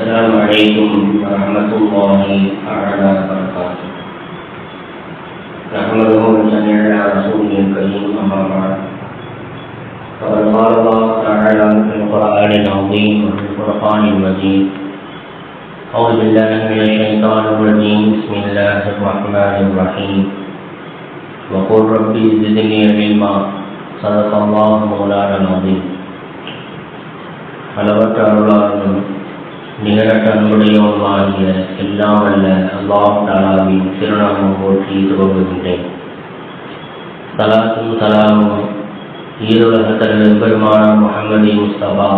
السلام عليكم ورحمة الله تعالى وبركاته نحمده ونصلي على رسوله الكريم أما بعد فقد قال الله تعالى في القرآن العظيم وفي القرآن المجيد أعوذ بالله من الشيطان الرجيم بسم الله الرحمن الرحيم وقل ربي زدني علما صدق الله مولانا العظيم அளவற்ற அருளாளனும் நிகரற்ற அன்புடையவனுமாகிய எல்லாம் அல்ல அல்லாஹ் தாலாவின் திருநாமம் போற்றி துவங்குகின்றேன். சலாத்தும் சலாமும் ஈரோலக தலைவர் பெருமான முகமது முஸ்தபா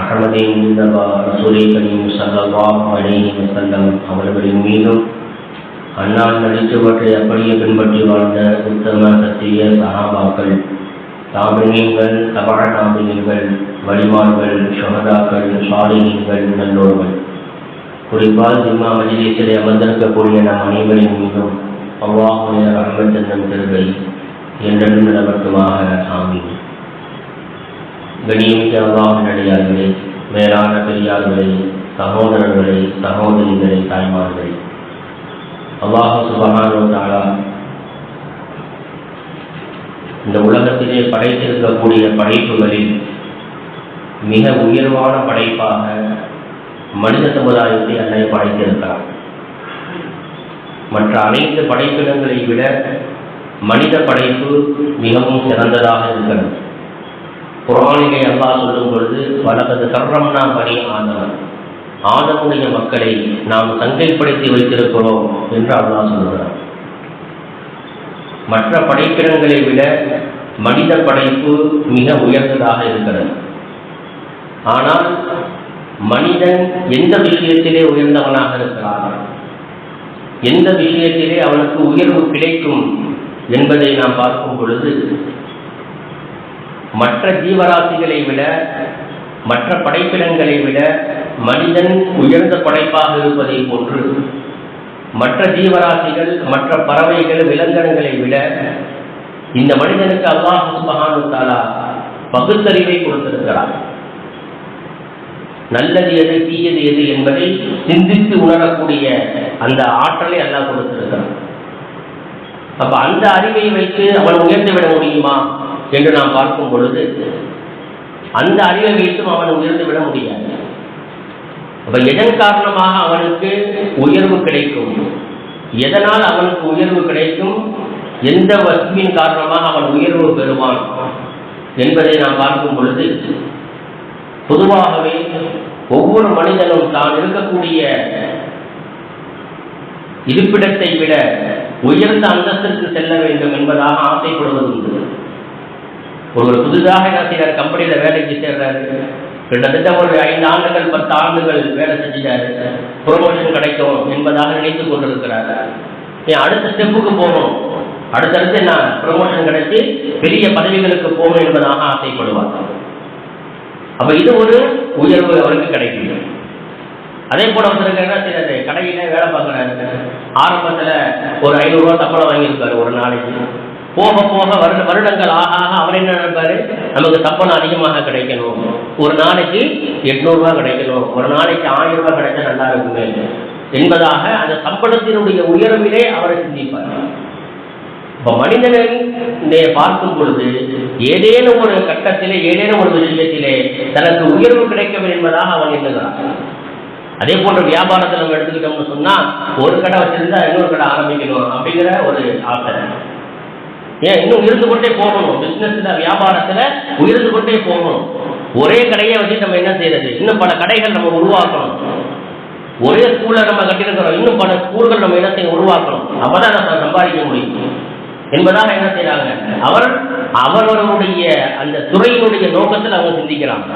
அகமதே முஸ்தபா ரசூலை கரீம் சல்லல்லாஹு அலைஹி வஸல்லம் அவர்களின் மீதும் அண்ணால் நடித்தவற்றை அப்படியே பின்பற்றி வாழ்ந்த உத்தம சத்திய சகாபாக்கள் தாபிரியங்கள் தபாழ தாபினியங்கள் வழிமான்கள் சுகதாக்கள் சாலினியங்கள் நல்லோர்கள். குறிப்பால் ஜிம்மா மஜிலிசிலே அமர்ந்திருக்கக்கூடிய நம் அனைவரின் மீதும் அவ்வாஹுடைய ரஹமச்சந்திரன் திருவை என்றென்றும் நிலவட்டுமாக. ஆமி கணியமிக்க அல்லாஹ் நடிகார்களே மேலான பெரியார்களே சகோதரர்களே சகோதரிகளே தாய்மார்களே. அல்லாஹு சுபகானோ தாலா இந்த உலகத்திலே படைத்திருக்கக்கூடிய படைப்புகளில் மிக உயர்வான படைப்பாக மனித சமுதாயத்தை அன்னை படைத்திருக்கிறார். மற்ற அனைத்து படைப்பினங்களை விட மனித படைப்பு மிகவும் சிறந்ததாக இருக்கிறது. குரானிலே அல்லா சொல்லும் பொழுது வலகது நாம் பணி ஆதவன் ஆதமுடைய மக்களை நாம் சங்கைப்படுத்தி வைத்திருக்கிறோம் என்று அல்லா சொல்கிறார் மற்ற படைப்பிடங்களை விட மனித படைப்பு மிக உயர்ந்ததாக இருக்கிறது. ஆனால் மனிதன் எந்த விஷயத்திலே உயர்ந்தவனாக இருக்கிறான்? எந்த விஷயத்திலே அவனுக்கு உயர்வு கிடைக்கும் என்பதை நாம் பார்க்கும் பொழுது மற்ற ஜீவராசிகளை விட மற்ற படைப்பிடங்களை விட மனிதன் உயர்ந்த படைப்பாக இருப்பதை போன்று மற்ற ஜீவராசிகள் மற்ற பறவைகள் விலங்கனங்களை விட இந்த மனிதனுக்கு அல்லாஹ் சுபஹானு தாலா பகுத்தறிவை கொடுத்திருக்கிறார் நல்லது எது தீயது எது என்பதை சிந்தித்து உணரக்கூடிய அந்த ஆற்றலை அல்லாஹ் கொடுத்திருக்கிறான். அப்ப அந்த அறிவை வைத்து அவன் உயர்ந்து விட முடியுமா என்று நாம் பார்க்கும் பொழுது அந்த அறிவை வைத்தும் அவன் உயர்ந்து விட முடியாது. அப்ப எதன் காரணமாக அவனுக்கு உயர்வு கிடைக்கும்? எதனால் அவனுக்கு உயர்வு கிடைக்கும்? எந்த வசதியின் காரணமாக அவன் உயர்வு பெறுவான்? என்பதை நாம் பார்க்கும் பொழுது பொதுவாகவே ஒவ்வொரு மனிதனும் தான் இருக்கக்கூடிய இருப்பிடத்தை விட உயர்ந்த அந்தஸ்திற்கு செல்ல வேண்டும் என்பதாக ஆசைப்படுவது உண்டு ஒருவர் புதிதாக என்ன செய்யறாரு கம்பெனியில வேலைக்கு சேர்றாரு. கிட்டத்தட்ட ஒரு ஐந்து ஆண்டுகள் பத்து ஆண்டுகள் வேலை செஞ்சுட்டாரு. ப்ரொமோஷன் கிடைக்கும் என்பதாக நினைத்து கொண்டிருக்கிறார். ஏன் அடுத்த ஸ்டெப்புக்கு போகணும். அடுத்தடுத்து என்ன? ப்ரொமோஷன் கிடைச்சி பெரிய பதவிகளுக்கு போகணும் என்பதாக ஆசைப்படுவார். அப்ப இது ஒரு உயர்வு அவருக்கு கிடைக்கும் அதே போல ஒருத்தருக்கு என்ன செய்யறது கடையில வேலை பார்க்குறாரு. ஆரம்பத்துல ஒரு ஐநூறுரூவா சம்பளம் வாங்கியிருக்காரு ஒரு நாளைக்கு. போக போக வருட வருடங்கள் ஆக ஆக அவர் என்ன நினைப்பாரு? நமக்கு சப்பனம் அதிகமாக கிடைக்கணும். ஒரு நாளைக்கு எட்நூறுரூவா கிடைக்கணும். ஒரு நாளைக்கு ஆயிரம் ரூபாய் கிடைச்சா நல்லா இருக்குமே என்பதாக அந்த சம்பளத்தினுடைய உயர்விலே அவரை சிந்திப்பார். இப்போ மனிதனை பார்க்கும் பொழுது ஏதேனும் ஒரு கட்டத்திலே ஏதேனும் ஒரு விஷயத்திலே தனக்கு உயர்வு கிடைக்கும் என்பதாக அவன் எண்ணுகிறான். அதே போன்ற வியாபாரத்தில் நம்ம எடுத்துக்கிட்டோம்னு சொன்னால் ஒரு கடை வச்சிருந்தா இன்னொரு கடை ஆரம்பிக்கணும் அப்படிங்கிற ஒரு ஆசை. ஏன் இன்னும் இருந்து கொண்டே போகணும். பிஸ்னஸ்ல வியாபாரத்துல உயர்ந்து கொண்டே போகணும். ஒரே கடையை வச்சு நம்ம என்ன செய்யறது இன்னும் பல கடைகள் நம்ம உருவாக்கணும். ஒரே ஸ்கூல்ல நம்ம கட்டிருக்கிறோம் இன்னும் பல ஸ்கூல்கள் நம்ம என்ன செய்ய உருவாக்கணும். அப்பதான் நம்ம சம்பாதிக்க முடியும். என்பதாக என்ன செய்யறாங்க அவர் அவரவருடைய அந்த துறையினுடைய நோக்கத்தில் அவங்க சிந்திக்கிறாங்க.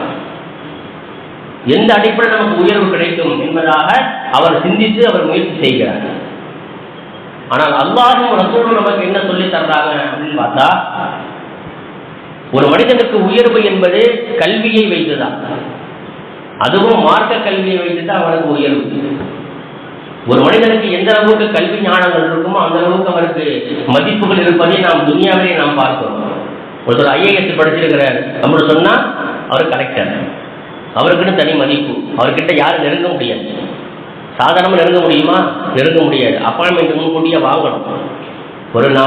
எந்த அடிப்படையில் நமக்கு உயர்வு கிடைக்கும் என்பதாக அவர் சிந்தித்து அவர் முயற்சி செய்கிறார். ஆனால் அல்லாஹும் ரசூலும் நமக்கு என்ன சொல்லி தர்றாங்க அப்படின்னு பார்த்தா ஒரு மனிதனுக்கு உயர்வு என்பது கல்வியை வைத்துதான். அதுவும் மார்க்க கல்வியை வைத்துதான் அவனுக்கு உயர்வு. ஒரு மனிதனுக்கு எந்த அளவுக்கு கல்வி ஞானங்கள் இருக்குமோ அந்த அளவுக்கு அவருக்கு மதிப்புகள் இருப்பதை நாம் துனியாவிலே நாம் பார்க்கிறோம். ஒருத்தர் ஐஏஎஸ் படிச்சிருக்கிறார். அப்படின்னு சொன்னா அவர் கலெக்டர் அவருக்குன்னு தனி மதிப்பு. அவர்கிட்ட யாரும் நெருங்க முடியாது. சாதாரணமாக நெருங்க முடியுமா? நெருங்க முடியாது. அப்பாயின்மெண்ட் முன்கூட்டியே வாங்கணும். ஒரு நா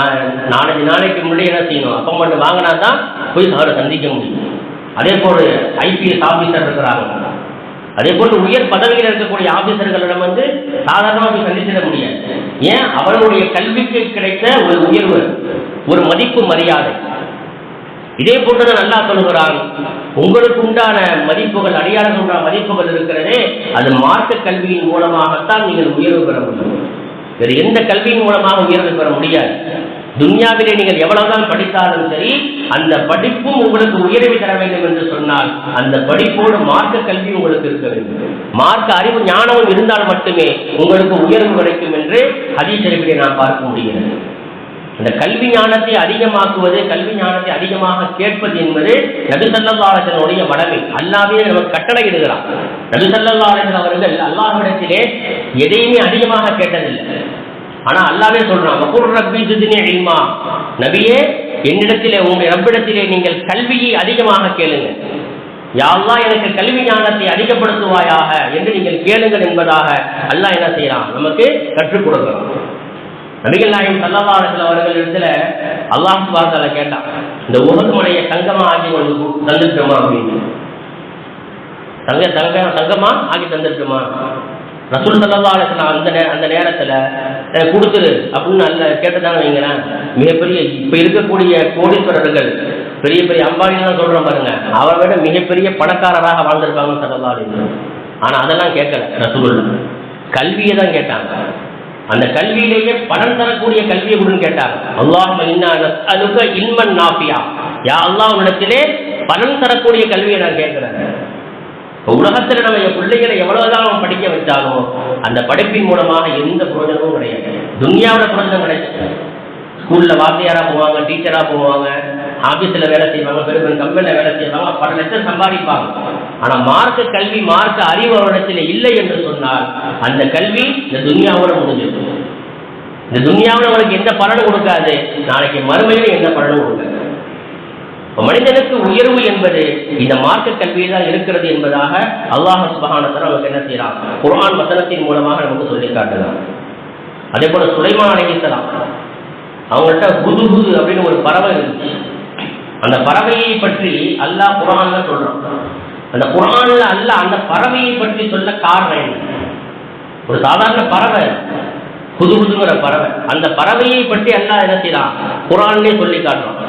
நாலஞ்சு நாளைக்கு முன்னாடி என்ன செய்யணும்? அப்பாயின்மெண்ட் வாங்கினா தான் போய் அவரை சந்திக்க முடியும். அதே போல் ஐபிஎஸ் ஆஃபீஸர் இருக்கிறாங்க. அதே போல் உயர் பதவியில் இருக்கக்கூடிய ஆபீசர்களிடம் வந்து சாதாரணமாக போய் சந்திச்சிட முடியாது. ஏன்? அவர்களுடைய கல்விக்கு கிடைத்த ஒரு உயர்வு ஒரு மதிப்பு மரியாதை. இதே போன்றுதான் நல்லா சொல்லுகிறான். உங்களுக்கு உண்டான மதிப்புகள் அடையாளம் உண்டான மதிப்புகள் இருக்கிறதே அது மாற்றுக் கல்வியின் மூலமாகத்தான் நீங்கள் உயர்வு பெற முடியும். வேறு எந்த கல்வியின் மூலமாக உயர்வு பெற முடியாது. துன்யாவிலே நீங்கள் எவ்வளவுதான் படித்தாலும் சரி அந்த படிப்பும் உங்களுக்கு உயர்வை தர வேண்டும் என்று சொன்னால் அந்த படிப்போடு மார்க்க கல்வி உங்களுக்கு இருக்க வேண்டும். மார்க்க அறிவு ஞானமும் இருந்தால் மட்டுமே உங்களுக்கு உயர்வு கிடைக்கும் என்று ஹதீசரிப்பிலே நான் பார்க்க முடிகிறது. இந்த கல்வி ஞானத்தை அதிகமாக்குவது கல்வி ஞானத்தை அதிகமாக கேட்பது என்பது நபிசல்லாசனுடைய மடமை. அல்லாவே நமக்கு கட்டளையிடுகிறார் நபிசல்லாசன் அவர்கள் அல்லாஹிடத்திலே எதையுமே அதிகமாக கேட்டதில்லை. ஆனா அல்லாவே சொல்றான் வகுர் ரப்பி ஜிதினி இல்மா. நபியே என்னிடத்திலே உங்கள் ரப்பிடத்திலே நீங்கள் கல்வியை அதிகமாக கேளுங்க யாரெல்லாம் எனக்கு கல்வி ஞானத்தை அதிகப்படுத்துவாயாக என்று நீங்கள் கேளுங்கள் என்பதாக அல்லாஹ் என்ன செய்யறான் நமக்கு கற்றுக் கொடுக்கிறான். நபிகள் நாயகம் சல்லவாரத்தில் அவர்கள் இடத்துல அல்லாஹ் சுபாத்தால கேட்டான். இந்த உகது தங்கமா ஆக்கி கொண்டு தந்துட்டோமா அப்படின்னு. தங்க தங்க தங்கமா ஆக்கி தந்துட்டுமா ரசூல் சல்லா அந்த நே அந்த நேரத்தில் கொடுத்துரு அப்படின்னு அல்ல கேட்டதான வைங்களேன். மிகப்பெரிய இப்போ இருக்கக்கூடிய கோடீஸ்வரர்கள் பெரிய பெரிய அம்பானிலாம் சொல்கிறோம் பாருங்க அவரை விட மிகப்பெரிய பணக்காரராக வாழ்ந்திருக்காங்க சல்லா அலிஸ்லாம் ஆனால் அதெல்லாம் கேட்கல ரசூல் கல்வியை தான் கேட்டாங்க. அந்த கல்வியிலேயே பணம் தரக்கூடிய கல்வியை கொடுன்னு கேட்டார். அல்லாஹ் அதுக்கு இன்மன் நாப்பியா யா அல்லாஹ் உன்னிடத்திலே பணம் தரக்கூடிய கல்வியை நான் கேட்கிறேன். உலகத்தில் நம்ம என் பிள்ளைகளை எவ்வளவுதான் அவன் படிக்க வச்சாலும் அந்த படிப்பின் மூலமாக எந்த பிரயோஜனமும் கிடையாது. துன்யாவோட பிரயோஜனம் கிடையாது. ஸ்கூல்ல வாத்தியாரா போவாங்க டீச்சரா போவாங்க ஆபீஸ்ல வேலை செய்வாங்க பெரு பெரும் கம்பெனில வேலை செய்வாங்க பல லட்சம் சம்பாதிப்பாங்க. ஆனா மார்க்க கல்வி மார்க்க அறிவு அவரிடத்தில் இல்லை என்று சொன்னால் அந்த கல்வி இந்த துன்யாவோட முடிஞ்சிருக்கும் இந்த துன்யாவில் அவனுக்கு எந்த பலனும் கொடுக்காது. நாளைக்கு மறுமையிலும் எந்த பலனும் கொடுக்காது. மனிதனுக்கு உயர்வு என்பது இந்த மார்க்க கல்வியில் தான் இருக்கிறது என்பதாக அல்லாஹ் சுபகானத்தர் நமக்கு என்ன செய்யறான் குரான் வசனத்தின் மூலமாக நமக்கு சொல்லி காட்டலாம் அதே போல சுலைமான் அலைகிசலாம் அவங்கள்ட்ட புது அப்படின்னு ஒரு பறவை இருக்கு அந்த பறவையை பற்றி அல்லாஹ் குரான்ல சொல்றான். அந்த குரான்ல அல்ல அந்த பறவையை பற்றி சொல்ல காரணம் என்ன? ஒரு சாதாரண பறவை புது புதுங்கிற பறவை. அந்த பறவையை பற்றி அல்லாஹ் என்ன செய்யலாம் குரான்லேயே சொல்லி காட்டுறான்.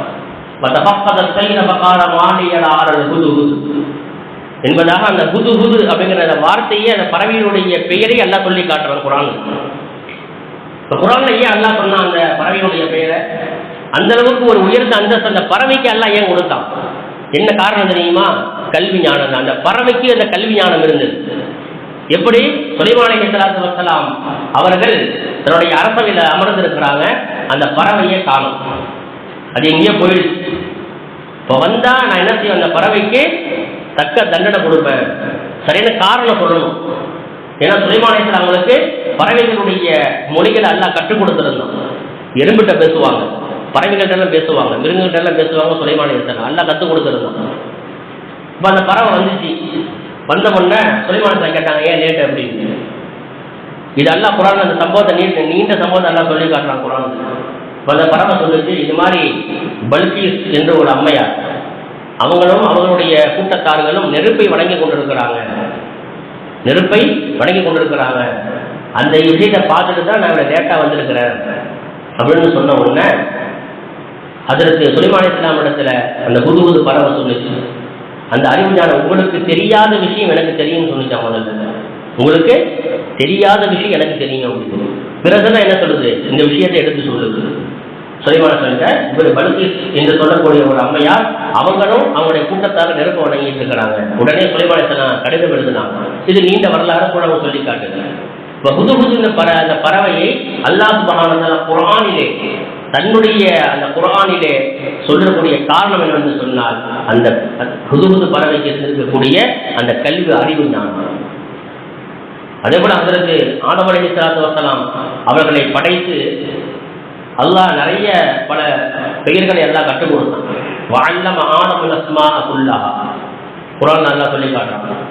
என்பதாக அந்த புது புது அப்படிங்கிற வார்த்தையை அந்த பறவையினுடைய பெயரை எல்லாம் சொல்லி காட்டுறான் குரான் இப்போ குரான்ல ஏன் அல்லா சொன்னான் அந்த பறவையுடைய பெயரை? அந்த அளவுக்கு ஒரு உயர்ந்த அந்தஸ்து அந்த பறவைக்கு எல்லாம் ஏன் கொடுத்தான்? என்ன காரணம் தெரியுமா? கல்வி ஞானம் அந்த பறவைக்கு அந்த கல்வி ஞானம் இருந்தது. எப்படி? சுலைமான சலாத்து வசலாம் அவர்கள் தன்னுடைய அரசவையில் அமர்ந்திருக்கிறாங்க. அந்த பறவையை காணும். அது எங்கேயோ போயிடுச்சு. இப்போ வந்தா நான் என்ன செய்வேன்? அந்த பறவைக்கு தக்க தண்டனை கொடுப்பேன். சரியான காரணம் சொல்லணும். ஏன்னா சுலைமானேஸ்வரர் அவங்களுக்கு பறவைகளுடைய மொழிகளை எல்லாம் கற்றுக் கொடுத்துருந்தோம் எறும்பிட்ட பேசுவாங்க. பறவைகள்கிட்ட பேசுவாங்க. மிருகங்கிட்ட எல்லாம் பேசுவாங்க சுலைமானேஸ்வரர் எல்லாம் கற்றுக் கொடுத்துருந்தோம் இப்போ அந்த பறவை வந்துச்சு. வந்த உடனே சுலைமானேஸ்வரர் கேட்டாங்க ஏன் லேட்டு? அப்படின்னு. இதெல்லாம் குரான் அந்த சம்பவத்தை நீண்ட நீண்ட சம்பவத்தை எல்லாம் சொல்லி காட்டுறான் குரான். அந்த பறவை சொல்லிச்சு இது மாதிரி பல்கீஸ் என்ற ஒரு அம்மையார் அவங்களும் அவங்களுடைய கூட்டத்தார்களும் நெருப்பை வணங்கி கொண்டிருக்கிறாங்க. நெருப்பை வணங்கி கொண்டிருக்கிறாங்க. அந்த விஷயத்தை பார்த்துட்டு தான் நான் லேட்டாக வந்திருக்கிறேன். அப்படின்னு சொன்ன உடனே அதற்கு சுலைமான இஸ்லாம் இடத்துல அந்த புது புது பறவை சொல்லுச்சு. அந்த அறிவு ஞானம் உங்களுக்கு தெரியாத விஷயம் எனக்கு தெரியும்னு சொல்லிச்சான் முதல்ல. உங்களுக்கு தெரியாத விஷயம் எனக்கு தெரியும் அப்படின்னு பிறகுதான் என்ன சொல்லுது? இந்த விஷயத்தை எடுத்து சொல்லுது. சுலைமான சொல்லிட்ட இவர் பலுக்கி என்று சொல்லக்கூடிய ஒரு அம்மையார் அவங்களும் அவங்களுடைய கூட்டத்தாக நெருப்பு வணங்கிட்டு இருக்கிறாங்க. உடனே சுலைமான கடிதம் எழுதுனாங்க. இது நீண்ட வரலாறு கூட அவங்க சொல்லி காட்டுது. இப்போ பற அந்த பறவையை அல்லாஹ் மகான குரானிலே தன்னுடைய அந்த குரானிலே சொல்லக்கூடிய காரணம் என்னவென்று சொன்னால் அந்த புது புது பறவைக்கு இருக்கக்கூடிய அந்த கல்வி அறிவு தான். அதே போல அதற்கு ஆதவழகி சலாத்து வசலாம் அவர்களை படைத்து அல்லாஹ் நிறைய பல பெயர்களை எல்லாம் கற்றுக் கொடுத்தான். வாழ்லம் ஆதம் அஸ்மா குல்லா குரான் நல்லா சொல்லி காட்டுறான்.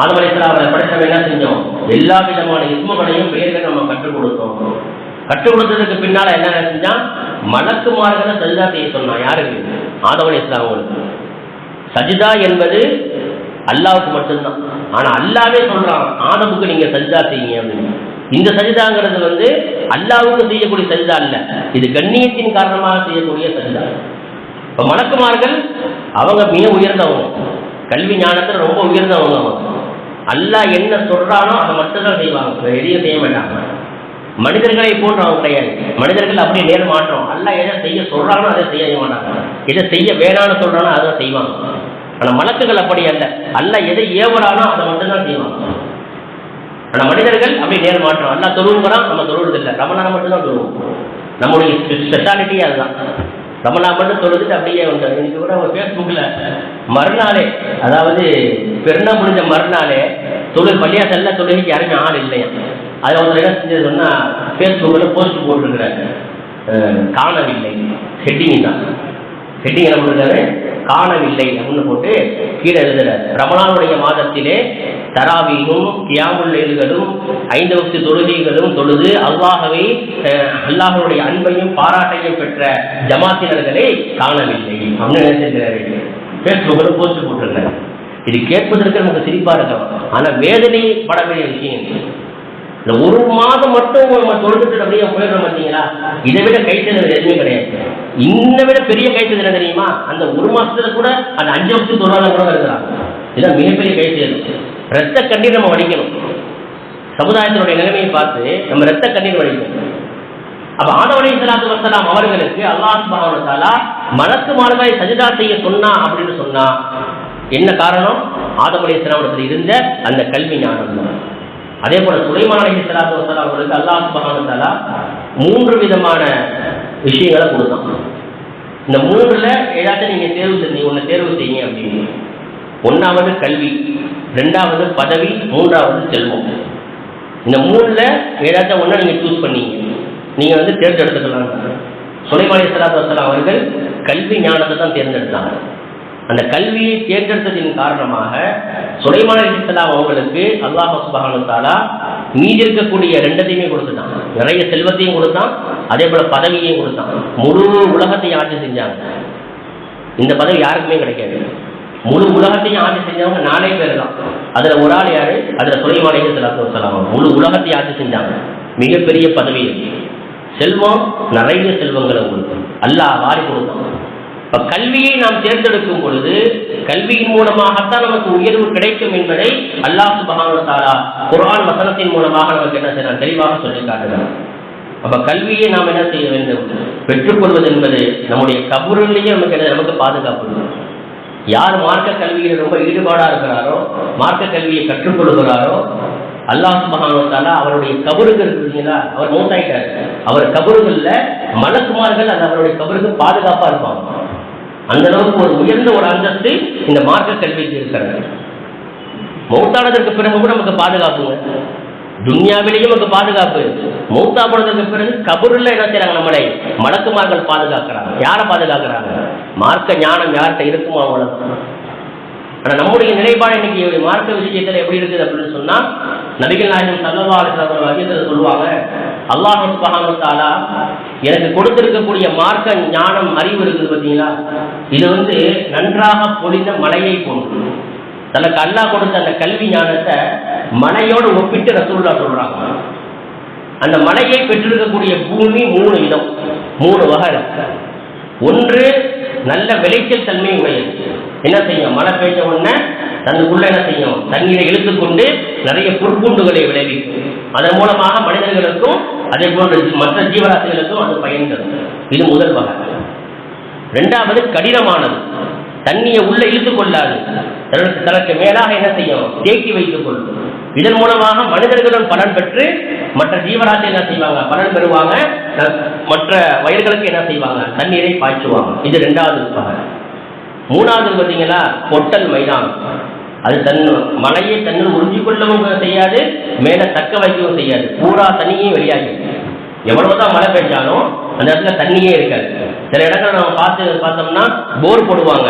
ஆதம் அலிஸ்லாம் அவரை படைத்தவன் என்ன செஞ்சோம் எல்லா விதமான இஸ்மகளையும் பெயர்களை நம்ம கற்றுக் கொடுத்தோம். கற்றுக் கொடுத்ததுக்கு பின்னால என்ன செஞ்சான்? மலக்குமார்களை சஜிதா செய்ய சொன்னான். யாருக்கு? ஆதம் அலிஸ்லாம் அவங்களுக்கு. சஜிதா என்பது அல்லாவுக்கு மட்டும்தான். ஆனா அல்லாவே சொல்றான் ஆதமுக்கு நீங்க சஜிதா செய்யுங்க அப்படின்னு. இந்த சஜிதாங்கிறது வந்து அல்லாவுக்கு செய்யக்கூடிய சஜிதா அல்ல. இது கண்ணியத்தின் காரணமாக செய்யக்கூடிய சஜிதா. இப்ப மலக்குமார்கள் அவங்க மிக உயர்ந்தவங்க. கல்வி ஞானத்துல ரொம்ப உயர்ந்தவங்க அவங்க. அல்லாஹ் என்ன சொல்றானோ அதை மட்டும்தான் செய்வாங்க. எதையும் செய்ய மாட்டாங்க. மனிதர்களை போன்ற அவங்க கிடையாது. மனிதர்கள் அப்படியே நேர் மாற்றம். அல்லாஹ் எதை செய்ய சொல்றானோ அதை செய்ய மாட்டாங்க. எதை செய்ய வேணான்னு சொல்றானோ அதை செய்வாங்க. ஆனா மலக்குகள் அப்படி அல்ல. அல்ல எதை ஏவறானோ அதை மட்டும்தான் செய்வாங்க. ஆனா மனிதர்கள் அப்படியே நேர் மாற்றம். அல்லாஹ் தொழுவுங்கிறான் நம்ம தொழுவது இல்லை ரமணா மட்டும்தான் தொழுவோம். நம்முடைய ஸ்பெஷாலிட்டியே அதுதான். ரமணா மட்டும் தொழுதுட்டு அப்படியே வந்தார் இன்னைக்கு கூட ஒரு ஃபேஸ்புக்கில் மறுநாளே அதாவது பெருநா முடிஞ்ச மறுநாளே தொழில் பள்ளியா செல்ல தொழுகைக்கு யாருமே ஆள் இல்லையா? அதை அவங்க என்ன செஞ்சது சொன்னால் ஃபேஸ்புக்கில் போஸ்ட் போட்டிருக்கிறாரு. காணவில்லை. ஹெட்டிங் தான். ஹெட்டிங் என்ன காணவில்லை அப்படின்னு போட்டு கீழே எழுதுற ரமணானுடைய மாதத்திலே தராவீகும் கியாமுல்லைகளும் ஐந்து வக்து தொழுகைகளும் தொழுது அல்லாஹவை அல்லாஹனுடைய அன்பையும் பாராட்டையும் பெற்ற ஜமாத்தினர்களை காணவில்லை அப்படின்னு நினைச்சிருக்கிறாரு ஃபேஸ்புக்கில் போஸ்ட் போட்டிருக்காரு இது கேட்பதற்கு நமக்கு சிரிப்பா இருக்கும். ஆனா வேதனை பட வேண்டிய விஷயம் இந்த ஒரு மாதம் மட்டும் நம்ம தொழுதுட்டு அப்படியே போயிடுறோம் பார்த்தீங்களா? இதை விட கைத்தறிதல் எதுவுமே கிடையாது. இன்னை விட பெரிய கைத்தறிதல் தெரியுமா? அந்த ஒரு மாசத்துல கூட அந்த அஞ்சு வருஷத்துக்கு தொழிலாளர் கூட இருக்கிறான் இதான் மிகப்பெரிய கைத்தறிதல் ரத்த கண்ணீர் நம்ம வடிக்கணும். சமுதாயத்தினுடைய நிலைமையை பார்த்து நம்ம ரத்த கண்ணீர் வடிக்கணும். அப்ப ஆதவனை சலாத்து வசலாம் அவர்களுக்கு அல்லாஹ் சுப்ஹானஹு வ தஆலா மலக்கு சஜிதா செய்ய சொன்னா அப்படின்னு சொன்னா என்ன காரணம்? ஆதம் அலைஹிஸ்ஸலாமிடத்தில் இருந்த அந்த கல்வி ஞானம் தான். அதே போல சுலைமான் அலைஹி ஸலாத்து வஸலாம் அவர்களுக்கு அல்லாஹ் சுப்ஹானஹு மூன்று விதமான விஷயங்களை கொடுத்தான் இந்த மூணுல ஏதாச்சும் நீங்க தேர்வு செஞ்சு ஒண்ணு தேர்வு செய்யுங்க அப்படின்னு. ஒன்னாவது கல்வி ரெண்டாவது பதவி மூன்றாவது செல்வம். இந்த மூணுல ஏதாச்சும் ஒண்ணா நீங்க சூஸ் பண்ணீங்க நீங்க வந்து தேர்ந்தெடுத்துக்கலாம். சுலைமான் அலைஹி ஸலாத்து அவர்கள் கல்வி ஞானத்தை தான் தேர்ந்தெடுத்தாங்க. அந்த கல்வியை தேர்ந்தெடுத்ததின் காரணமாக சுலைமான அலிஸ்லாம் அவங்களுக்கு அல்லாஹ் சுபஹானு தாலா மீதி இருக்கக்கூடிய ரெண்டத்தையுமே கொடுத்துட்டான். நிறைய செல்வத்தையும் கொடுத்தான். அதே போல பதவியையும் கொடுத்தான். முழு உலகத்தையும் ஆட்சி செஞ்சாங்க. இந்த பதவி யாருக்குமே கிடைக்காது. முழு உலகத்தையும் ஆட்சி செஞ்சவங்க நாலே பேர் தான். அதுல ஒரு ஆள் யாரு? அதுல சுலைமான அலிஸ்லாத்து வசலாம் முழு உலகத்தையும் ஆட்சி செஞ்சாங்க. மிகப்பெரிய பதவி செல்வம் நிறைய செல்வங்களை உங்களுக்கு அல்லாஹ் வாரி கொடுத்தான். இப்ப கல்வியை நாம் தேர்ந்தெடுக்கும் பொழுது கல்வியின் மூலமாகத்தான் நமக்கு உயர்வு கிடைக்கும் என்பதை அல்லாஹ் சுபஹானஹு குரான் வசனத்தின் மூலமாக நமக்கு என்ன செய்யலாம் தெளிவாக சொல்லி காட்டுகிறான். அப்ப கல்வியை நாம் என்ன செய்ய வேண்டும்? பெற்றுக்கொள்வது என்பது நம்முடைய கபூரிலேயே நமக்கு என்ன நமக்கு பாதுகாப்பு யார் மார்க்க கல்வியில் ரொம்ப ஈடுபாடா இருக்கிறாரோ மார்க்க கல்வியை கற்றுக்கொள்கிறாரோ அல்லாஹ் சுபஹானஹு அவருடைய கபருக்கு இருக்குதுங்களா அவர் மௌத்தாயிட்டார். அவர் கபறுகள்ல மலக்குமார்கள் அந்த அவருடைய கபருக்கு பாதுகாப்பா இருப்பாங்க. அந்த அளவுக்கு ஒரு உயர்ந்த ஒரு அந்தஸ்து இந்த மார்க்க கல்விக்கு இருக்கிறது மௌத்தானதற்கு பிறகு கூட நமக்கு பாதுகாப்புங்க துன்யாவிலேயும் நமக்கு பாதுகாப்பு. மௌத்தா போனதற்கு பிறகு கபூரில் என்ன செய்றாங்க நம்மளை? மலக்குமார்கள் பாதுகாக்கிறாங்க. யாரை பாதுகாக்கிறாங்க? மார்க்க ஞானம் யார்கிட்ட இருக்குமோ அவ்வளவுதான். ஆனா நம்முடைய நிலைப்பாடு இன்னைக்கு மார்க்க விஷயத்துல எப்படி இருக்குது அப்படின்னு சொன்னா நபிகள் நாயகம் சல்லல்லாஹு அலைஹி வஸல்லம் சொல்லுவாங்க அல்லாஹ் சுப்ஹானஹு எனக்கு கொடுத்திருக்கக்கூடிய மார்க்க ஞானம் அறிவு இருக்குது பார்த்தீங்களா? இது வந்து நன்றாக பொழிந்த மலையை போன்று தனக்கு அல்லாஹ் கொடுத்த அந்த கல்வி ஞானத்தை மலையோடு ஒப்பிட்டு ரசூல்லா சொல்றாங்க. அந்த மலையை பெற்றிருக்கக்கூடிய பூமி மூணு விதம் மூணு வகை. இருக்கு. ஒன்று நல்ல விளைச்சல் தன்மை உடையது. என்ன செய்யும்? மழை பெய்ஞ்ச உடனே தனக்குள்ள என்ன செய்யும்? தண்ணீரை இழுத்துக்கொண்டு நிறைய புற்பூண்டுகளை விளைவிக்கும். அதன் மூலமாக மனிதர்களுக்கும் அதே போன்று மற்ற ஜீவராசிகளுக்கும் அது பயன் தரும். இது முதல் வகை. ரெண்டாவது கடினமானது. தண்ணியை உள்ள இழுத்துக் கொள்ளாது. தனக்கு மேலாக என்ன செய்யும்? தேக்கி வைத்துக் கொள்ளும். இதன் மூலமாக மனிதர்களும் பலன் பெற்று மற்ற ஜீவராசி என்ன செய்வாங்க? பலன் பெறுவாங்க. மற்ற வயல்களுக்கு என்ன செய்வாங்க? தண்ணீரை பாய்ச்சுவாங்க. இது ரெண்டாவது மூணாவது பார்த்தீங்களா பொட்டல் மைதானம். அது தன் மலையை தன்னில் உறிஞ்சிக் கொள்ளவும் செய்யாது மேலே தக்க வைக்கவும் செய்யாது. பூரா தண்ணியும் வெளியாகி எவ்வளவுதான் மழை பெய்ஞ்சாலும் அந்த இடத்துல தண்ணியே இருக்காது. சில இடத்துல நம்ம பார்த்து பார்த்தோம்னா போர் போடுவாங்க.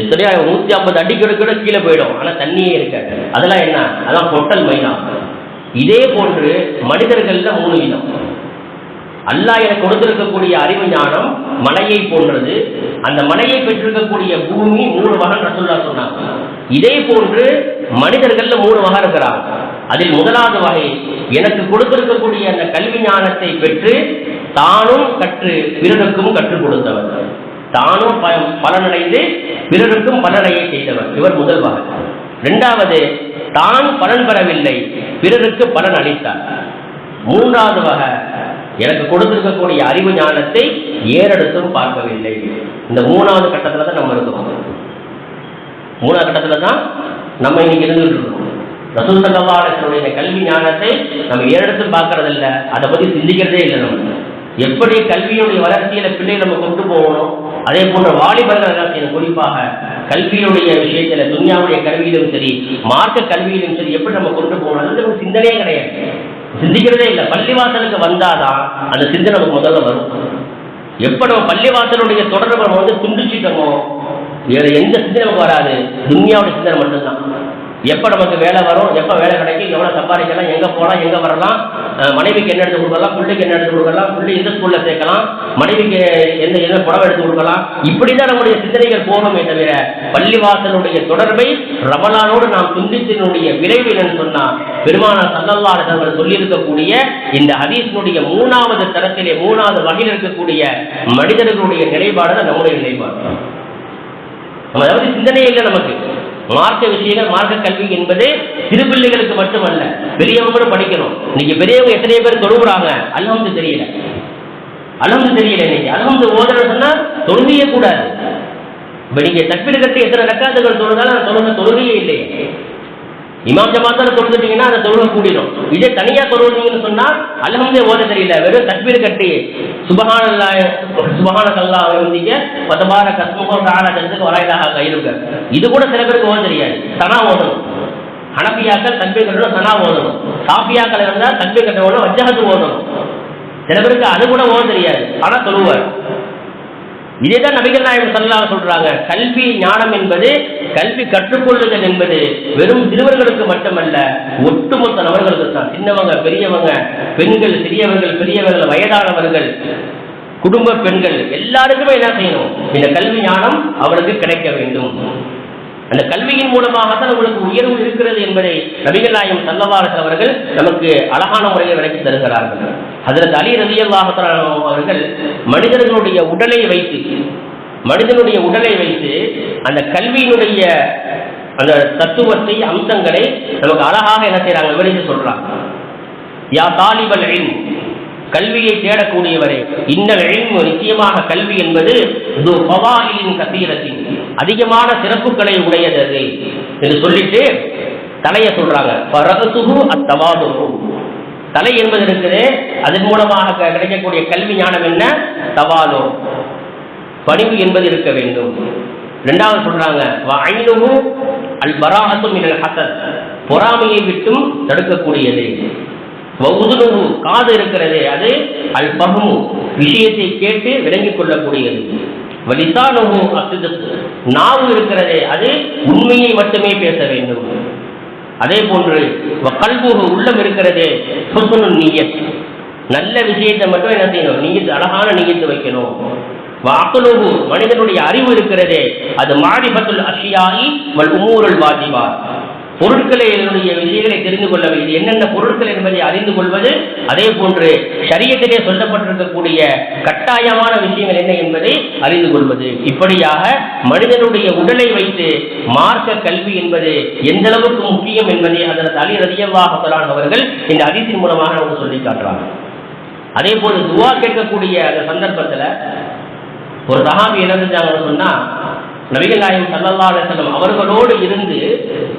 எத்தனையோ நூற்றி ஐம்பது அடி கீழே போயிடும். ஆனால் தண்ணியே இருக்காது. அதெல்லாம் என்ன? அதான் பொட்டல் மைனா இதே போன்று மனிதர்கள்ல மூணு விதம். அல்லாஹ் எனக்கு கொடுத்திருக்கக்கூடிய அறிவு ஞானம் மலையை போன்றது. அந்த மலையை பெற்றிருக்கக்கூடிய பூமி மூணு வகை ரசுல்லா சொன்னாங்க. இதே போன்று மனிதர்கள்ல மூணு வகை இருக்கிறாங்க. அதில் முதலாவது வகை எனக்கு கொடுத்திருக்கக்கூடிய அந்த கல்வி ஞானத்தை பெற்று தானும் கற்று பிறருக்கும் கற்றுக் கொடுத்தவர். தானும் ப- பலனடைந்து பிறருக்கும் பலனையை செய்தவர். இவர் முதல் வகை. இரண்டாவது தான் பலன் பெறவில்லை பிறருக்கு பலன் அளித்தார். மூன்றாவது வகை எனக்கு கொடுத்திருக்கக்கூடிய அறிவு ஞானத்தை ஏறெடுத்தும் பார்க்கவில்லை. இந்த மூணாவது கட்டத்தில் தான் நம்ம இருக்கிறோம் மூணாவது கட்டத்தில் தான் நம்ம இன்னைக்கு இருந்துகிட்டு இருக்கோம். ரசூல் கல்வி ஞானத்தை நம்ம ஏறெடுத்தும் பார்க்கறதில்ல. அதை பற்றி சிந்திக்கிறதே இல்லை நம்ம. எப்படி கல்வியுடைய வளர்ச்சியில பிள்ளை நம்ம கொண்டு போகணும்? அதே போன்ற வாலிபர்கள் எல்லாம் குறிப்பாக கல்வியுடைய விஷயத்துல துன்யாவுடைய கல்வியிலும் சரி மார்க்க கல்வியிலும் சரி எப்படி நம்ம கொண்டு போகணும்? அது நமக்கு சிந்தனையே கிடையாது. சிந்திக்கிறதே இல்லை. பள்ளிவாசலுக்கு வந்தாதான் அந்த சிந்தனை நமக்கு முதல்ல வரும். எப்ப நம்ம பள்ளிவாசலுடைய தொடர்பை நம்ம வந்து துண்டிச்சிட்டோமோ வேற எந்த சிந்தனை நமக்கு வராது. துன்யாவுடைய சிந்தனை மட்டும்தான். எப்போ நமக்கு வேலை வரும் எப்போ வேலை கிடைக்கும் எவ்வளோ சம்பாதிக்கலாம் எங்கே போகலாம் எங்கே வரலாம் மனைவிக்கு என்ன எடுத்து கொடுக்கலாம் பிள்ளைக்கு என்ன எடுத்து கொடுக்கலாம் பிள்ளை எந்த ஸ்கூலில் சேர்க்கலாம் மனைவிக்கு எந்த எந்த புடவை எடுத்து கொடுக்கலாம் இப்படிதான் நம்முடைய சிந்தனைகள் போகணுமே தவிர பள்ளிவாசலுடைய தொடர்பை ரமலானோடு நாம் துண்டித்தினுடைய விளைவு என்னன்னு சொன்னால் பெருமானார் சல்லல்லா அவர்கள் சொல்லியிருக்கக்கூடிய இந்த ஹதீஸினுடைய மூணாவது தரத்திலே மூணாவது வகையில் இருக்கக்கூடிய மனிதர்களுடைய நிலைப்பாடு தான் நம்முடைய நிலைப்பாடு. நம்ம அதாவது சிந்தனையே இல்லை நமக்கு. மார்க்க விஷயங்கள் மார்க்க கல்வி என்பது சிறுபிள்ளைகளுக்கு மட்டுமல்ல பெரியவங்களும் படிக்கணும். இன்னைக்கு பெரியவங்க எத்தனை பேர் தொழுகிறாங்க அல்ஹம்து தெரியல. அல்ஹம்து தெரியல இன்னைக்கு. அல்ஹம்து ஓதுறது சொன்னா தொழுகையே கூடாது. இப்ப நீங்க தக்பீர் எத்தனை ரக்காத்துகள் தொழுதாலும் தொழுக தொழுகையே இல்லையே. இமாம் ஜமாத்தான தொழுதுட்டீங்கன்னா அந்த தொழுக கூடிடும் இதே தனியா தொழுவீங்கன்னு சொன்னா அல்ஹம்தே ஓத தெரியல வெறும் தக்பீர் கட்டி சுபகான சுபகான கல்லா இருந்தீங்க பத்தபார கஸ்முகோ தான வராயதாக வராயிலாக கையிருக்க இது கூட சில பேருக்கு ஓத தெரியாது. சனா ஓதணும். ஹனபியாக்கள் தன்பீர் கட்டணும் சனா ஓதணும். சாஃபியாக்கள் இருந்தா தக்பீர் கட்டணும் வஜகத்து ஓதணும். சில பேருக்கு அது கூட ஓத தெரியாது. ஆனா தொழுவார். இதே தான் நபிகள் நாயகம் சல்லல்லாஹு சொல்றாங்க. கல்வி ஞானம் என்பது கல்வி கற்றுக்கொள்ளுதல் என்பது வெறும் சிறுவர்களுக்கு மட்டுமல்ல ஒட்டுமொத்த நபர்களுக்கு தான். சின்னவங்க பெரியவங்க பெண்கள் சிறியவர்கள் பெரியவர்கள் வயதானவர்கள் குடும்ப பெண்கள் எல்லாருக்குமே என்ன செய்யணும்? இந்த கல்வி ஞானம் அவருக்கு கிடைக்க வேண்டும். அந்த கல்வியின் மூலமாக தான் உங்களுக்கு உயர்வு இருக்கிறது என்பதை நபிகள் நாயம் சல்லவாரசன் அவர்கள் நமக்கு அழகான முறையில் விளக்கி தருகிறார்கள். அதில் அலி ரலியல்லாஹு அவர்கள் மனிதர்களுடைய உடலை வைத்து மனிதனுடைய உடலை வைத்து அந்த கல்வியினுடைய அந்த தத்துவத்தை அம்சங்களை நமக்கு அழகாக என்ன செய்யறாங்க விவரித்து சொல்றாங்க. யா தாலிபல் கல்வியை தேடக்கூடியவரே. இன்னல் இல்மு நிச்சயமாக கல்வி என்பது இது கசீரத்தின் அதிகமான சிறப்புகளை உடையது அது என்று சொல்லிட்டு தலையை சொல்றாங்க. பரகசுகு அத்தவாதுகு தலை என்பது இருக்குது அதன் மூலமாக க- கிடைக்கக்கூடிய கல்வி ஞானம் என்ன? தவாலோ. பணிவு என்பது இருக்க வேண்டும். இரண்டாவது சொல்றாங்க. அல் பராகத்தும் பொறாமையை விட்டும் தடுக்கக்கூடியது. வவுதுனுகு காது இருக்கிறதே அது அல் விஷயத்தை கேட்டு விளங்கிக் கொள்ளக்கூடியது. வலிசானவும் அசிதத்து நாவு இருக்கிறதே அது உண்மையை மட்டுமே பேச வேண்டும். அதே போன்று கல்புகு உள்ளம் இருக்கிறதே ஹுஸ்னு நீயத். நல்ல விஷயத்தை மட்டும் என்ன செய்யணும்? நீயத்து அழகான நீயத்து வைக்கணும். வாக்குலுகு மனிதனுடைய அறிவு இருக்கிறதே அது மாரிபத்துல் அஷியாயி வல் உமூருல் வாஜிபா பொருட்களை என்னுடைய விஷயங்களை தெரிந்து கொள்ள இது என்னென்ன பொருட்கள் என்பதை அறிந்து கொள்வது அதே போன்று சரியத்திலே சொல்லப்பட்டிருக்கக்கூடிய கட்டாயமான விஷயங்கள் என்ன என்பதை அறிந்து கொள்வது. இப்படியாக மனிதனுடைய உடலை வைத்து மார்க்க கல்வி என்பது எந்த அளவுக்கு முக்கியம் என்பதை அதற்கு அலி ரதியல்லாஹலான் அவர்கள் இந்த அதிசின் மூலமாக நமக்கு சொல்லி காட்டுறாங்க. அதே போல துவா கேட்கக்கூடிய அந்த சந்தர்ப்பத்துல ஒரு சஹாபி என்ன செஞ்சாங்கன்னு சொன்னா நபிகள் நாயகம் சல்லல்லா செல்லம் அவர்களோடு இருந்து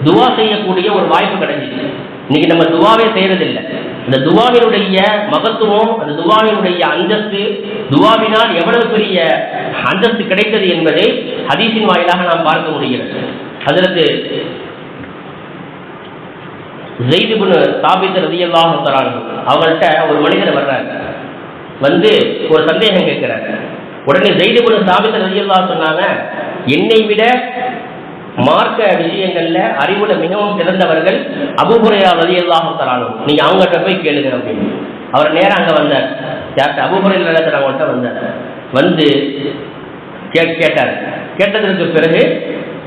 துவா செய்யக்கூடிய ஒரு வாய்ப்பு கிடைச்சிச்சு. இன்னைக்கு நம்ம துவாவே செய்யறதில்லை இந்த துவாவினுடைய மகத்துவம் அந்த துவாவினுடைய அந்தஸ்து துவாவினால் எவ்வளவு பெரிய அந்தஸ்து கிடைத்தது என்பதை ஹதீஸின் வாயிலாக நாம் பார்க்க முடிகிறது. அதற்கு ஜெய்துபுன் சாபித் ரதியல்லாக தஆலா அவங்கள்ட்ட ஒரு மனிதர் வர்றாங்க வந்து ஒரு சந்தேகம் கேட்கிறாங்க உடனே ஜெய்துபுன் சாபித் ரதியல்லாஹு சொன்னாங்க என்னை விட மார்க்க விஷயங்கள்ல அறிவுல மிகவும் சிறந்தவர்கள் அபுபுரையா வழியெல்லாம் தரானும் நீங்க அவங்ககிட்ட போய் கேளுங்க அப்படின்னு. அவர் நேரம் அங்க வந்தார். யார்கிட்ட? அபுபுரையில் அவங்கள்ட்ட வந்தார். வந்து கே கேட்டார். கேட்டதற்கு பிறகு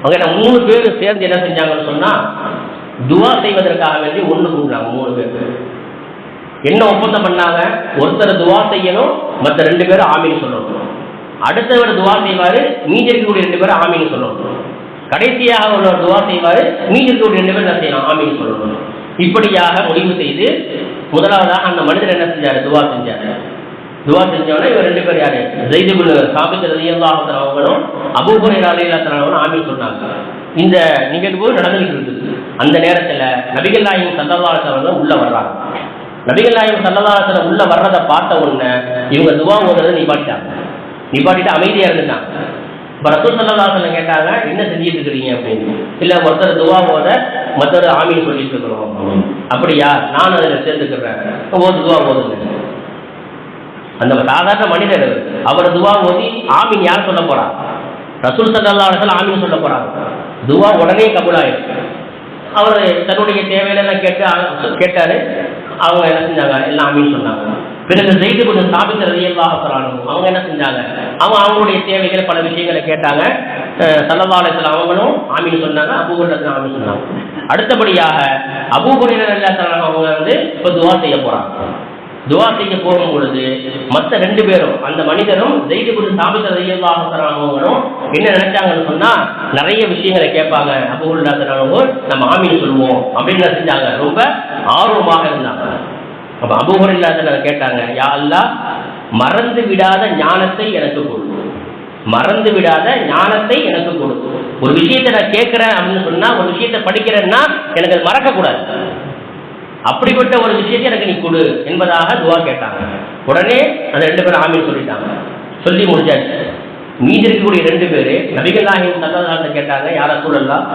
அவங்க மூணு பேர் சேர்ந்து என்ன செஞ்சாங்கன்னு சொன்னா துவா செய்வதற்காக வேண்டி ஒன்று கூடுறாங்க மூணு பேர். என்ன ஒப்பந்தம் பண்ணாங்க? ஒருத்தர் துவா செய்யணும் மற்ற ரெண்டு பேரும் ஆமின்னு சொல்லணும். அடுத்தவர் துவா செய்வாரு மீதி இருக்கக்கூடிய ரெண்டு பேரும் ஆமின்னு சொல்லணும். கடைசியாக உள்ளவர் துவா செய்வாரு மீதி இருக்கக்கூடிய ரெண்டு பேரும் என்ன செய்யணும் ஆமின்னு சொல்லணும். இப்படியாக முடிவு செய்து முதலாவதாக அந்த மனிதர் என்ன செஞ்சாரு? துவா செஞ்சாரு. துவா செஞ்சவொடனே இவர் ரெண்டு பேர் யாரு? ஜெய்துபுல் சாபித் ரலியல்லாஹு அவங்களும் அபூபுரை ரலியல்லாஹு ஆமீன் சொன்னாங்க. இந்த நிகழ்வு நடந்துகிட்டு இருந்தது. அந்த நேரத்தில் நபிகள் நாயகம் சல்லல்லாஹு அவர்கள் உள்ள வர்றாங்க. நபிகள் நாயகம் சல்லல்லாஹு உள்ள வர்றதை பார்த்த உடனே இவங்க துவா ஓதுறதை நிப்பாட்டாங்க நிப்பாட்டிட்டு அமைதியா இருந்துட்டான். இப்போ ரசூல் சல்லல்லாஹு கேட்டாங்க என்ன செஞ்சுட்டு இருக்கிறீங்க? அப்படின்னு. இல்ல ஒருத்தர் துவா போத மற்றொரு ஆமின்னு சொல்லிட்டு இருக்கிறோம். அப்படியா? நான் அதில் சேர்ந்துக்கிறேன். ஒரு துவா போதுங்க அந்த சாதாரண மனிதர் அவர். துவா ஓதி ஆமீன் யார் சொல்ல போறா? ரசூல் சல்லா அலுவலம் ஆமீன் சொல்ல போறாங்க. துவா உடனே கபூலாயிரும் அவர் தன்னுடைய தேவையில கேட்டு கேட்டாரு. அவங்க என்ன செஞ்சாங்க? எல்லாம் ஆமீன் சொன்னாங்க. பிறகு செய்து கொண்டு ஸ்தாபித்த ரதியல்லாக சொல்லணும் அவங்க என்ன செஞ்சாங்க? அவங்க அவங்களுடைய தேவைகளை பல விஷயங்களை கேட்டாங்க. சல்லல்லாஹ் அவங்களும் ஆமின்னு சொன்னாங்க. அபூகுரத்தில் ஆமீன் சொன்னாங்க. அடுத்தபடியாக அபூபுரர் அவங்க வந்து இப்போ துவா செய்ய போறாங்க. துவா செய்ய போகும் பொழுது மற்ற ரெண்டு பேரும் அந்த மனிதரும் ஜெயிது குரு சாபித்த தையல்லாஹவங்களும் என்ன நினைச்சாங்கன்னு சொன்னா நிறைய விஷயங்களை கேட்பாங்க. அபுல்லாத்தனவங்க நம்ம ஆமின்னு சொல்லுவோம். அப்படின்னு செஞ்சாங்க? ரொம்ப ஆர்வமாக இருந்தாங்க. அப்போ அப்ப அபுகுல்லாத்தன கேட்டாங்க யா அல்லா மறந்து விடாத ஞானத்தை எனக்கு கொடு. மறந்து விடாத ஞானத்தை எனக்கு கொடு. ஒரு விஷயத்தை நான் கேட்கிறேன் அப்படின்னு சொன்னா ஒரு விஷயத்தை படிக்கிறேன்னா எனக்கு அது மறக்கக்கூடாது. அப்படிப்பட்ட ஒரு விஷயத்தை எனக்கு நீ கொடு என்பதாக துவா கேட்டாங்க. உடனே அந்த ரெண்டு பேரும் ஆமீன் சொல்லிட்டாங்க. சொல்லி முடிஞ்சாச்சு மீதி இருக்கக்கூடிய ரெண்டு பேர் நபிகள் நாயகம் சல்லதாசத்தை கேட்டாங்க யார சூழல்லாம்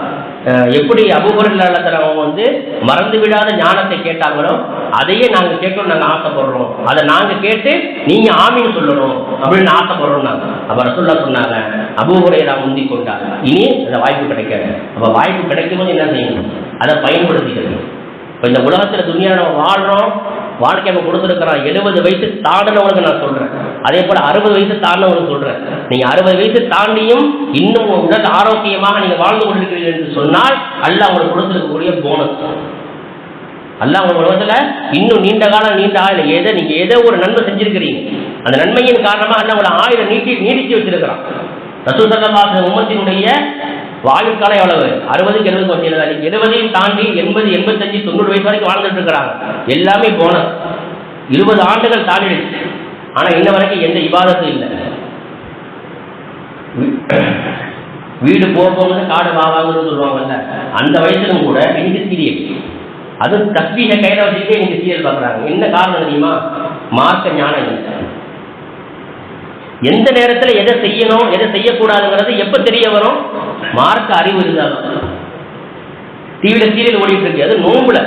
எப்படி அபுபரில்லாத்தர் அவங்க வந்து மறந்து விடாத ஞானத்தை கேட்டாங்களோ அதையே நாங்கள் கேட்கணும் நாங்கள் ஆசைப்படுறோம். அதை நாங்கள் கேட்டு நீங்கள் ஆமின்னு சொல்லணும் அப்படின்னு ஆசைப்படுறோம் நாங்கள் அப்போ ரசுல்லா சொன்னாங்க அபுபுரை நான் முந்தி கொண்டாங்க இனி அந்த வாய்ப்பு கிடைக்காது. அப்போ வாய்ப்பு கிடைக்கும் போது என்ன செய்யணும்? அதை பயன்படுத்திக்கணும். இப்போ இந்த உலகத்தில் துணியா நம்ம வாழ்கிறோம் வாழ்க்கை நம்ம கொடுத்துருக்கிறோம் எழுபது வயசு தாண்டினவனுக்கு நான் சொல்கிறேன் அதே போல் அறுபது வயசு தாண்டினவனுக்கு சொல்கிறேன் நீங்கள் அறுபது வயசு தாண்டியும் இன்னும் உடல் ஆரோக்கியமாக நீங்கள் வாழ்ந்து கொண்டிருக்கிறீர்கள் என்று சொன்னால் அல்ல அவங்களுக்கு கொடுத்திருக்கக்கூடிய போனஸ் அல்ல உங்க உலகத்துல இன்னும் நீண்ட காலம் நீண்ட ஆயுள் எதை நீங்கள் ஏதோ ஒரு நன்மை செஞ்சிருக்கிறீங்க. அந்த நன்மையின் காரணமாக அல்ல உங்களை ஆயுளை நீட்டி நீடித்து வச்சிருக்கிறான். ரசூசல்லாசன் உம்மத்தினுடைய வாயுக்காலம் எவ்வளவு? அறுபதுக்கு எழுபது வருஷம் எழுபதையும் தாண்டி எண்பது எண்பத்தஞ்சு தொண்ணூறு வயசு வரைக்கும் வாழ்ந்துட்டு இருக்கிறாங்க. எல்லாமே போனஸ் இருபது ஆண்டுகள் தாண்டிடுச்சு. ஆனா இன்ன வரைக்கும் எந்த இபாதத்தும் இல்லை. வீடு போகும்போது காடு வாவாங்கன்னு சொல்லுவாங்கல்ல அந்த வயசுலும் கூட இன்னைக்கு சீரியல். அது தஸ்பீக கையில வச்சுக்கிட்டே இன்னைக்கு சீரியல் பாக்குறாங்க என்ன காரணம் தெரியுமா? மார்க்க ஞானம் இல்லை. எந்த நேரத்துல எதை செய்யணும் எதை செய்யக்கூடாதுங்கிறது எப்ப தெரிய வரும்? மார்க்க அறிவு இருந்தாலும் டிவியில சீரியல் ஓடிட்டு இருக்கு. அது நோம்புல.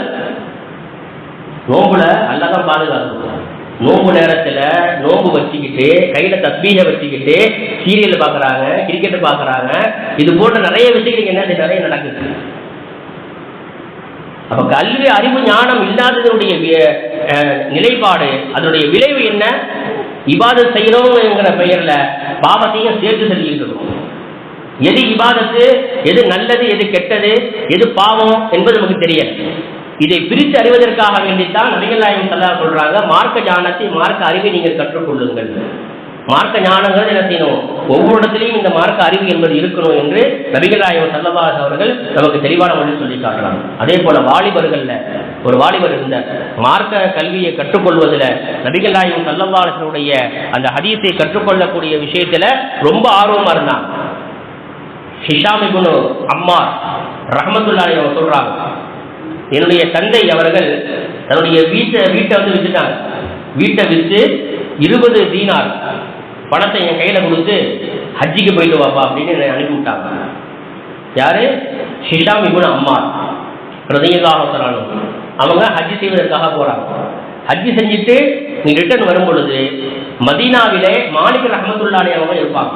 நோம்புல அல்லதான் பாதுகாக்கும் நோம்பு நேரத்தில் நோம்பு வச்சுக்கிட்டு கையில் தஸ்பீக வச்சுக்கிட்டு சீரியல் பார்க்குறாங்க கிரிக்கெட் பார்க்குறாங்க இது போன்ற நிறைய விஷயங்கள் என்ன நிறைய நடக்குது. அப்ப கல்வி அறிவு ஞானம் இல்லாததனுடைய நிலைப்பாடு அதனுடைய விளைவு என்ன? இபாதத் செய்யணுங்கிற பெயர்ல பாவத்தையும் சேர்த்து செஞ்சுக்கிட்டு இருக்கோம் எது இபாதத்து எது நல்லது எது கெட்டது எது பாவம் என்பது நமக்கு தெரியாது. இதை பிரித்து அறிவதற்காக வேண்டித்தான் நபிகள் நாயகம் சல்லா சொல்றாங்க மார்க்க ஞானத்தை மார்க்க அறிவை நீங்கள் கற்றுக்கொள்ளுங்கள். மார்க்க ஞானங்கள் என்ன செய்யணும்? ஒவ்வொரு இடத்துலையும் இந்த மார்க்க அறிவு என்பது இருக்கணும் என்று நபிகள் நாயகம் சல்லபாஸ் அவர்கள் நமக்கு தெளிவான மொழி சொல்லி காட்டுறாங்க அதே போல வாலிபர்கள்ல ஒரு வாலிபர் இருந்த மார்க்க கல்வியை கற்றுக்கொள்வதில் நபிகள் நாயகம் சல்லபாசனுடைய அந்த ஹதீஸை கற்றுக்கொள்ளக்கூடிய விஷயத்துல ரொம்ப ஆர்வமா இருந்தாங்க. ஹிஷாமிபுனு அம்மா ரஹமத்துல்லாய் அவங்க சொல்றாங்க என்னுடைய தந்தை அவர்கள் தன்னுடைய வீட்டை வீட்டை வந்து விற்றுட்டாங்க வீட்டை விற்று இருபது தீனார் பணத்தை என் கையில் கொடுத்து ஹஜ்ஜிக்கு போயிட்டு வாப்பா அப்படின்னு என்னை அனுப்பி விட்டாங்க. யாரு? ஷிஷாம் இபுன் அம்மா சொன்னாலும் அவங்க ஹஜ்ஜி செய்வதற்காக போறாங்க. ஹஜ்ஜி செஞ்சுட்டு நீ ரிட்டர்ன் வரும் பொழுது மதீனாவிலே மாலிக் ரஹமத்துல்லாலே அவங்க இருப்பாங்க.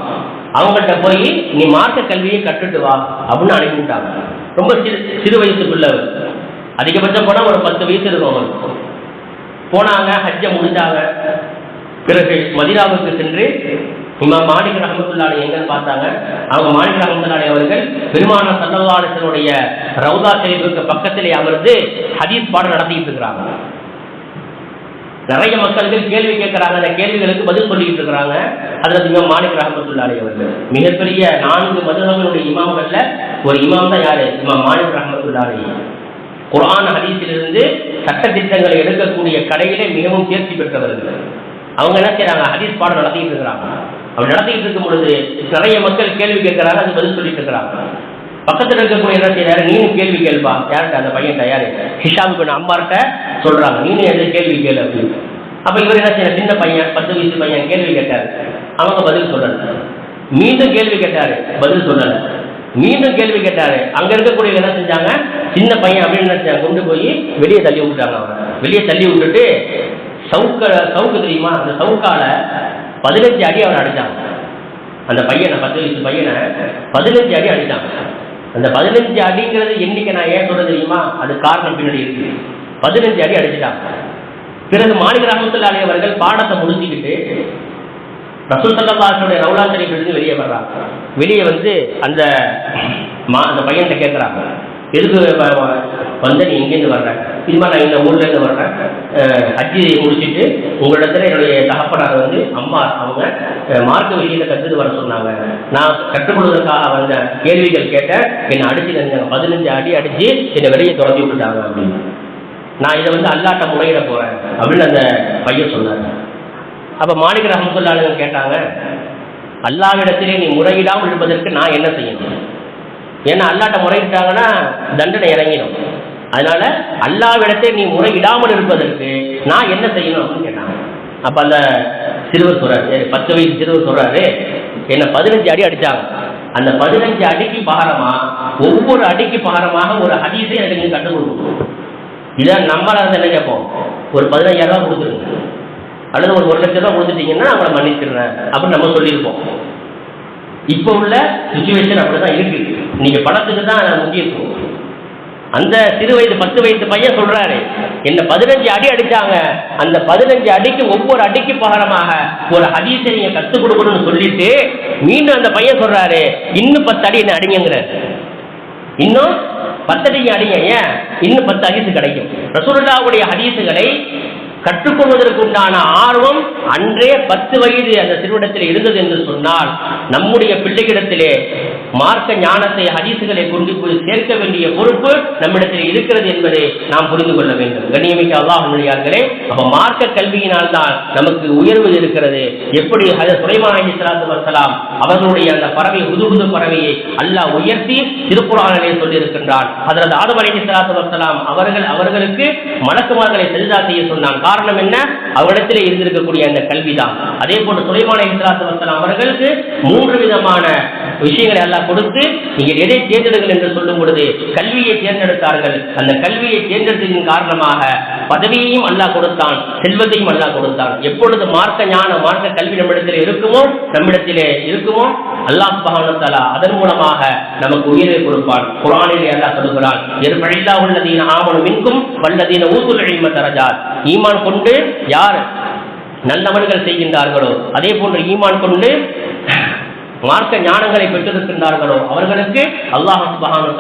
அவங்கள்ட்ட போய் நீ மார்க்க கல்வியை கற்றுட்டு வா அப்படின்னு அனுப்பிவிட்டாங்க ரொம்ப சிறு சிறு வயசுக்குள்ளவர் அதிகபட்சம் போனால் ஒரு பத்து வயசு இருக்கும் அவங்களுக்கு போனாங்க ஹஜ்ஜை முடிஞ்சாங்க பிறகு மதினாவுக்கு சென்று இமாம் மாணிக் ரஹமத்துல்லாடி எங்கன்னு பார்த்தாங்க. அவங்க மாணிக் ரஹமத்துல்லாடி அவர்கள் பெருமான சல்லவாலசனுடைய ரவுதா ஷெரீஃபுக்கு பக்கத்திலே அமர்ந்து ஹதீஸ் பாடம் நடத்திட்டு இருக்கிறாங்க. நிறைய மக்களுக்கு கேள்வி கேட்கறாங்க. அந்த கேள்விகளுக்கு பதில் சொல்லிட்டு இருக்கிறாங்க. அதுல இமாம் மாணிக் ரஹமத்துல்லாடி அவர்கள். மிகப்பெரிய நான்கு மதுரங்களுடைய இமாம்கள்ல ஒரு இமாம் தான் யாரு? இமாம் மாணிக் ரஹமத்துல்லாடி குரான் ஹதீஸிலிருந்து சட்ட திட்டங்களை எடுக்கக்கூடிய கடையிலே மிகவும் தேர்ச்சி பெற்றவர்கள். அவங்க என்ன செய்யறாங்க ஹதீஸ் பாடம் நடத்திட்டு இருக்கிறாங்க. அப்படி நடத்திட்டு இருக்கும் பொழுது நிறைய மக்கள் கேள்வி கேட்கிறாங்க அது பதில் சொல்லிட்டு இருக்கிறாங்க. பக்கத்தில் இருக்கக்கூடிய என்ன செய்யறாரு நீனும் கேள்வி கேள்வா? யார்கிட்ட? அந்த பையன் தயார் ஹிஷாம் பின் அம்மார்கிட்ட சொல்றாங்க. நீனும் எந்த கேள்வி கேளு அப்படின்னு. அப்ப இவர் என்ன செய்யற சின்ன பையன் பத்து வயசு பையன் கேள்வி கேட்டாரு. அவங்க பதில் சொல்லல. மீண்டும் கேள்வி கேட்டாரு. பதில் சொல்லல. மீண்டும் கேள்வி கேட்டாரு. அங்க இருக்கக்கூடிய என்ன செஞ்சாங்க? சின்ன பையன் அப்படின்னு என்ன செஞ்சாங்க? கொண்டு போய் வெளியே தள்ளி விட்டுட்டாங்க அவரை. வெளியே தள்ளி விட்டுட்டு சவுக்க சவுக்கு தெரியுமா? அந்த சவுக்கால பதினஞ்சு அடி அவரை அடிச்சாங்க. அந்த பையனை பத்து வயசு பையனை பதினஞ்சு அடி அடிச்சாங்க. அந்த பதினஞ்சு அடிங்கிறது எண்ணிக்கை நான் ஏன் சொல்றது தெரியுமா? அது காரணம் பின்னாடி இருக்கு. பதினஞ்சு அடி அடிச்சிட்டாங்க. பிறகு மாணிக ரஹமத்துல்லாலே பாடத்தை முடிஞ்சுக்கிட்டு ரசூல் சல்லாஹுடைய ரவுலா ஷரீஃபிலிருந்து வெளியே வர்றாங்க. வெளியே வந்து அந்த மா அந்த பையன்கிட்ட கேட்குறாங்க எதுக்கு வந்து நீ எங்கேருந்து வர்ற? இது மாதிரி நான் இந்த ஊர்லேருந்து வர்றேன். அஜி முடிச்சுட்டு உங்களிடத்துல என்னுடைய தகப்பனார் வந்து அம்மா அவங்க மார்க்க விஷயத்தை கற்றுட்டு வர சொன்னாங்க. நான் கற்றுக்கொள்வதற்காக வந்த கேள்விகள் கேட்டேன். என்னை அடிச்சு தந்தாங்க பதினஞ்சு அடி அடிச்சு என்னை வெளியே துரத்தி விட்டுட்டாங்க அப்படின்னு. நான் இதை வந்து அல்லாட்ட முறையிட போகிறேன் அப்படின்னு அந்த பையன் சொன்னாங்க அப்ப மாணிக்க ரஹமத்துல்லாஹு கேட்டாங்க அல்லாவிடத்திலே நீ முறையிடாமல் இருப்பதற்கு நான் என்ன செய்யணும் ஏன்னா அல்லாட்ட முறையிட்டாங்கன்னா தண்டனை இறங்கிடும். அதனால அல்லாவிடத்தை நீ முறையிடாமல் இருப்பதற்கு நான் என்ன செய்யணும் அப்படின்னு கேட்டாங்க. அப்ப அந்த சிறுவர் சொல்றாரு பத்து வயசு சிறுவர் சொல்றாரு என்ன பதினஞ்சு அடி அடிச்சாங்க. அந்த பதினஞ்சு அடிக்கு பாரமா ஒவ்வொரு அடிக்கு பாரமாக ஒரு ஹதீஸை எனக்கு நீங்க கற்றுக் கொடுக்கணும். இதை நம்மளா என்ன கேட்போம்? ஒரு பதினஞ்சாயிரம் ரூபாய் கொடுத்துருங்க. அல்லது ஒரு ஒரு லட்சம் ரூபாய் கொடுத்துட்டீங்கன்னா அவங்கள மன்னிச்சிடுறேன் அப்படின்னு நம்ம சொல்லியிருப்போம். இப்போ உள்ள சுச்சுவேஷன் அப்படிதான் இருக்கு. நீங்க பணத்துக்கு தான் முக்கியத்துவம். அந்த சிறு வயது பத்து வயது பையன் சொல்றாரு என்ன பதினஞ்சு அடி அடிச்சாங்க. அந்த பதினஞ்சு அடிக்கு ஒவ்வொரு அடிக்கு பகரமாக ஒரு ஹதீஸை நீங்க கத்துக் கொடுக்கணும்னு சொல்லிட்டு மீண்டும் அந்த பையன் சொல்றாரு இன்னும் பத்து அடி என்ன அடிங்கிற இன்னும் பத்து அடிங்க. ஏன்? இன்னும் பத்து அடிசு கிடைக்கும். ரசூலுல்லாவுடைய ஹதீசுகளை கற்றுக்கொள்வதற்கு உண்டான ஆர்வம் அன்றே பத்து வயது அந்த சிறுவிடத்தில் இருந்தது என்று சொன்னால் நம்முடைய பிள்ளைகளிடத்திலே மார்க்க ஞானத்தை ஹதீசுகளை கொண்டு போய் சேர்க்க வேண்டிய பொறுப்பு நம்மிடத்தில் இருக்கிறது என்பதை நாம் புரிந்து கொள்ள வேண்டும். கண்ணியமிக்க அல்லாஹர்களே அப்ப மார்க்க கல்வியினால் தான் நமக்கு உயர்வு இருக்கிறது. எப்படி ஹஜரத் சுலைமான் சலாத்து வசலாம் அவர்களுடைய அந்த பறவை உதுகுது பறவையை அல்லாஹ் உயர்த்தி திருக்குறானிலே சொல்லியிருக்கின்றான். ஹஜரத் ஆதம் அலி சலாத்து வசலாம் அவர்கள் அவர்களுக்கு மலக்குமார்களை செல்தா செய்ய சொன்னான். காரணம் என்ன? அவரிடத்திலே இருந்திருக்கக்கூடிய அந்த கல்விதான். அதே போன்று சுலைமான இஸ்லாத்து வசலாம் அவர்களுக்கு மூன்று விதமான விஷயங்களை எல்லாம் கொடுத்து நீங்கள் எதை தேர்ந்தெடுங்கள் என்று சொல்லும் பொழுது கல்வியை தேர்ந்தெடுத்தார்கள். அந்த கல்வியை தேர்ந்தெடுத்ததின் காரணமாக பதவியையும் அல்லாஹ் கொடுத்தான் செல்வத்தையும் அல்லாஹ் கொடுத்தான். எப்பொழுது மார்க்க ஞான மார்க்க கல்வி நம்மிடத்தில் இருக்குமோ? நம்மிடத்திலே இருக்குமோ? அல்லாஹ் சுபஹானஹு அதன் மூலமாக நமக்கு உயிரை கொடுப்பான். குரானிலே அல்லாஹ் சொல்கிறான் எருபழில்லா உள்ளதீன ஆவணம் மின்கும் வல்லதீன ஊதுல் தரஜார் ஈமான் கொண்டு யார் நல்லவன்கள் செய்கின்றார்களோ அதே போன்று ஈமான் கொண்டு மார்க்க ஞானங்களை பெற்றிருக்கின்றார்களோ அவர்களுக்கு அல்லாஹ் சுபஹானு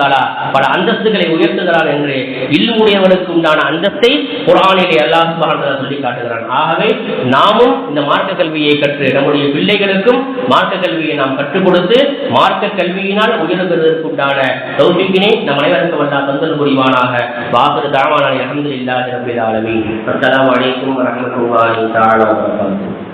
பல அந்தஸ்துகளை உயர்த்துகிறான் என்று இல்லுடையவனுக்கு உண்டான அந்தஸ்தை குரானிலே அல்லாஹ் சுபஹானு சொல்லி காட்டுகிறான் ஆகவே நாமும் இந்த மார்க்க கல்வியை கற்று நம்முடைய பிள்ளைகளுக்கும் மார்க்க கல்வியை நாம் கற்றுக் கொடுத்து மார்க்க கல்வியினால் உயர்வதற்கு உண்டான தௌபிக்கினை நம் அனைவருக்கும் வல்லா தந்தல் புரிவானாக. வாகுரு தாவான அலமதுல்லாஹி ரபில் ஆலமீன். அஸ்லாம் வலைக்கும் வரமத்துல்லாஹி தாலா வரகாத்துஹு